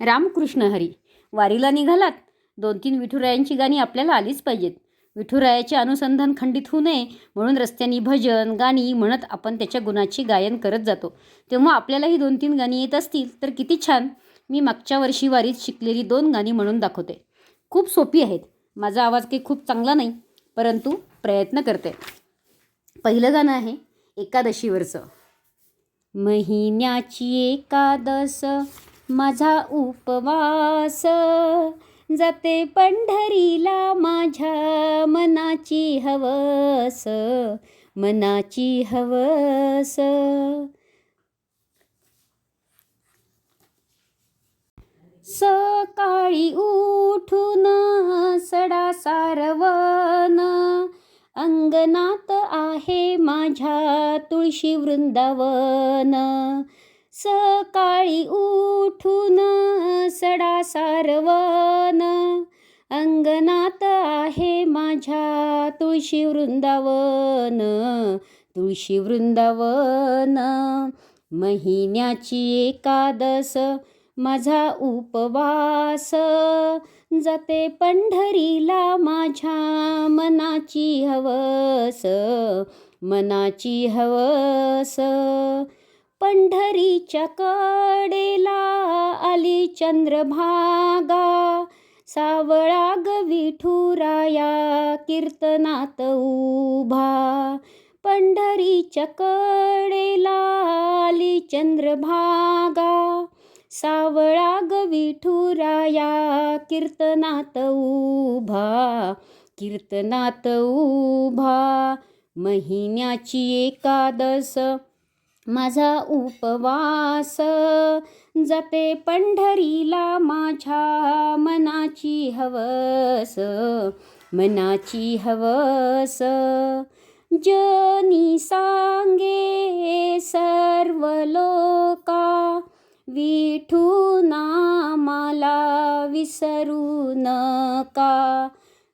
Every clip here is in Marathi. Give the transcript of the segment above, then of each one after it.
रामकृष्ण हरी. वारीला निघालात? दोन तीन विठुरायांची गाणी आपल्याला आलीच पाहिजेत. विठुरायाचे अनुसंधान खंडित होऊ नये म्हणून रस्त्यानी भजन गाणी म्हणत आपण त्याच्या गुणाची गायन करत जातो. तेव्हा आपल्यालाही दोन तीन गाणी येत असतील तर किती छान. मी मागच्या वर्षी वारीत शिकलेली दोन गाणी म्हणून दाखवते. खूप सोपी आहेत. माझा आवाज काही खूप चांगला नाही परंतु प्रयत्न करते. पहिलं गाणं आहे एकादशीवरचं. महिन्याची एकादश माझा उपवास. जाते पंढरीला माझ्या मनाची हवस मनाची हवस. सकाळी उठून सडा सारवन अंगणात आहे माझ्या तुळशी वृंदावन. सकाळी उठून सडा सारवण अंगणात आहे माझ्या तुळशी वृंदावन तुळशी वृंदावन. महिन्याची एकादस माझा उपवास. जाते पंढरीला माझ्या मनाची हवस मनाची हवस. पंढरीच्या कडेला आली चंद्रभागा. सावळा ग विठुराया कीर्तनात उभा. पंढरीच्या कडेला आली चंद्रभागा. सावळा ग विठुराया कीर्तनात उभा. कीर्तनात उभा. महिन्याची एकादस माझा उपवास. जाते पंढरीला माझ्या मनाची हवस मनाची हवस. जनी सांगे सर्व लोका विठू नामाला विसरू नका.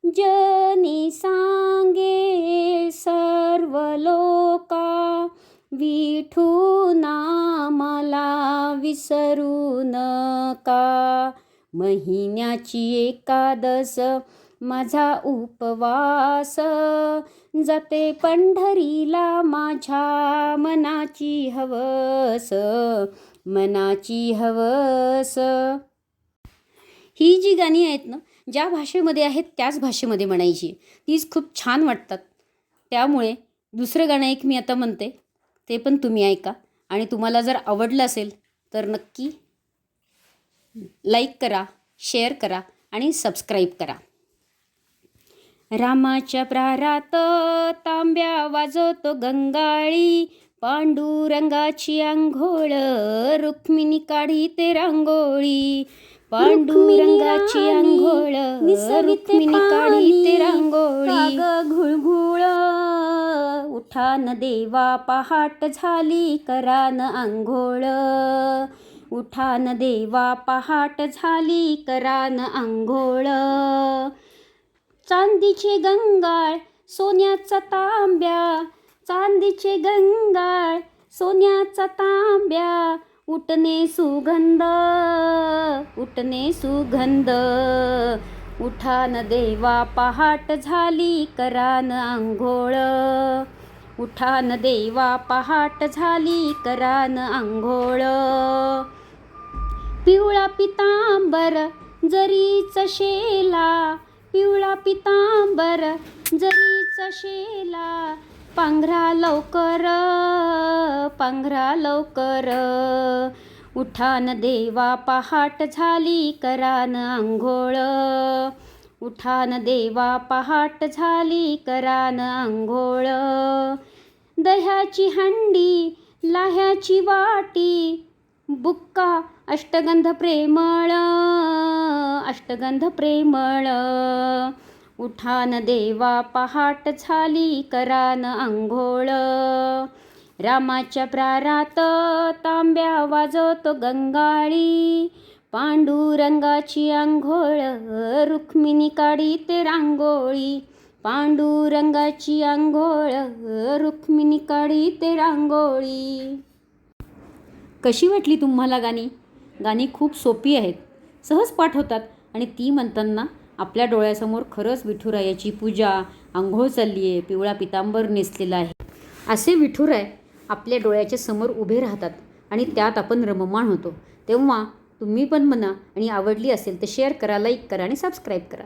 जनी सांगे सर्व लोका विठू नामाला विसरू नका. महिन्याची एकादस माझा उपवास. जाते पंढरीला माझ्या मनाची हवस मनाची हवस. ही जी गाणी आहेत ना ज्या भाषेमध्ये आहेत त्याच भाषेमध्ये म्हणायची. तीच खूप छान वाटतात. त्यामुळे दुसरं गाणं एक मी आता म्हणते. ते पण तुम्ही ऐका. आणि तुम्हाला जर आवडलं असेल तर नक्की लाईक करा शेअर करा आणि सबस्क्राईब करा. रामाच्या प्रारात तांब्या वाजवतो गंगाळी पांडुरंगाची आंघोळ रुक्मिणी काढी ते रांगोळी. पांडुरंगाची आंघोळ रुक्मिणी काढी ते रांगोळी. घुळघुळ उठान देवा पहाट झाली करान आंघोळ. उठान देवा पहाट झाली करान आंघोळ. चांदीचे गंगाळ सोन्याचा तांब्या. चांदीचे गंगाळ सोन्याचा तांब्या. उठणे सुगंध उठणे सुगंध. उठान देवा पहाट झाली करान आंघोळ. उठान देवा पहाट झाली करान आंघोळ. पिवळा पितांबर जरीच शेला पिवळा पितांबर जरीच शेला. पांघरा लवकर पांघरा लवकर. उठान देवा पहाट झाली करान आंघोळ. उठान देवा पहाट झाली करान आंघोळ. दह्याची हंडी लाह्याची वाटी बुक्का अष्टगंध प्रेमळ. अष्टगंध प्रेमळ. उठान देवा पहाट झाली करान आंघोळ. रामाच्या प्रारात तांब्या वाजवतो गंगाळी. पांडुरंगाची आंघोळ रुक्मिणी काढीत रांगोळी. पांडुरंगाची आंघोळ रुक्मिणी काढीत रांगोळी. कशी वाटली तुम्हाला गाणी? गाणी खूप सोपी आहेत. सहज पाठ होतात आणि ती म्हणताना आपल्या डोळ्यासमोर खरंच विठुरायाची पूजा आंघोळ चालली आहे पिवळा पितांबर नेसलेला आहे. असे विठुराय आपल्या डोळ्याच्या समोर उभे राहतात आणि त्यात आपण रममाण होतो. तेव्हा तुम्ही पण म्हणा आणि आवडली असेल तर शेअर करा लाईक करा आणि सबस्क्राईब करा.